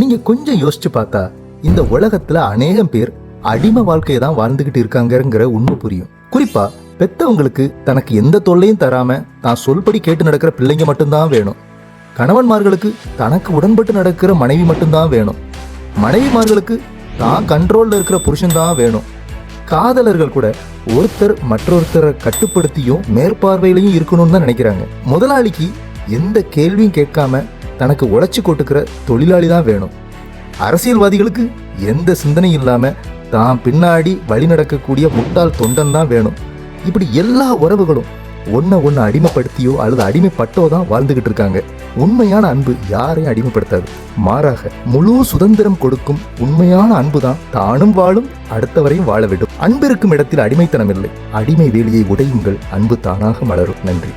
நீங்க கொஞ்சம் யோசிச்சு பார்த்தா இந்த உலகத்துல அநேகம் பேர் அடிமை வாழ்க்கையை தான் வாழ்ந்துகிட்டு இருக்காங்கங்கிற உண்மை புரியும். குறிப்பா பெத்தவங்களுக்கு தனக்கு எந்த தொல்லையும் தராம தான் சொல்படி கேட்டு நடக்கிற பிள்ளைங்க மட்டும்தான் வேணும். கணவன்மார்களுக்கு தனக்கு உடன்பட்டு நடக்கிற மனைவி மட்டும்தான் வேணும். மனைவிமார்களுக்கு தான் கண்ட்ரோல்ல இருக்கிற புருஷன் தான் வேணும். காதலர்கள் கூட ஒருத்தர் மற்றொருத்தரை கட்டுப்படுத்தியும் மேற்பார்வையிலையும் இருக்கணும்னு தான் நினைக்கிறாங்க. முதலாளிக்கு எந்த கேள்வியும் கேட்காம தனக்கு உழைச்சி கொட்டுக்கிற தொழிலாளி தான் வேணும். அரசியல்வாதிகளுக்கு எந்த சிந்தனையும் இல்லாமல் தான் பின்னாடி வழி நடக்கக்கூடிய முட்டாள் தொண்டன் தான் வேணும். இப்படி எல்லா உறவுகளும் ஒன்றை ஒன்று அடிமைப்படுத்தியோ அல்லது அடிமைப்பட்டோ தான் வாழ்ந்துகிட்டு இருக்காங்க. உண்மையான அன்பு யாரையும் அடிமைப்படுத்தாது. மாறாக முழு சுதந்திரம் கொடுக்கும் உண்மையான அன்பு தான் தானும் வாழும் அடுத்தவரையும் வாழ வேண்டும் அன்பிருக்கும் இடத்தில் அடிமைத்தனம் இல்லை. அடிமை வேலியை உடையுங்கள். அன்பு தானாக மலரும். நன்றி.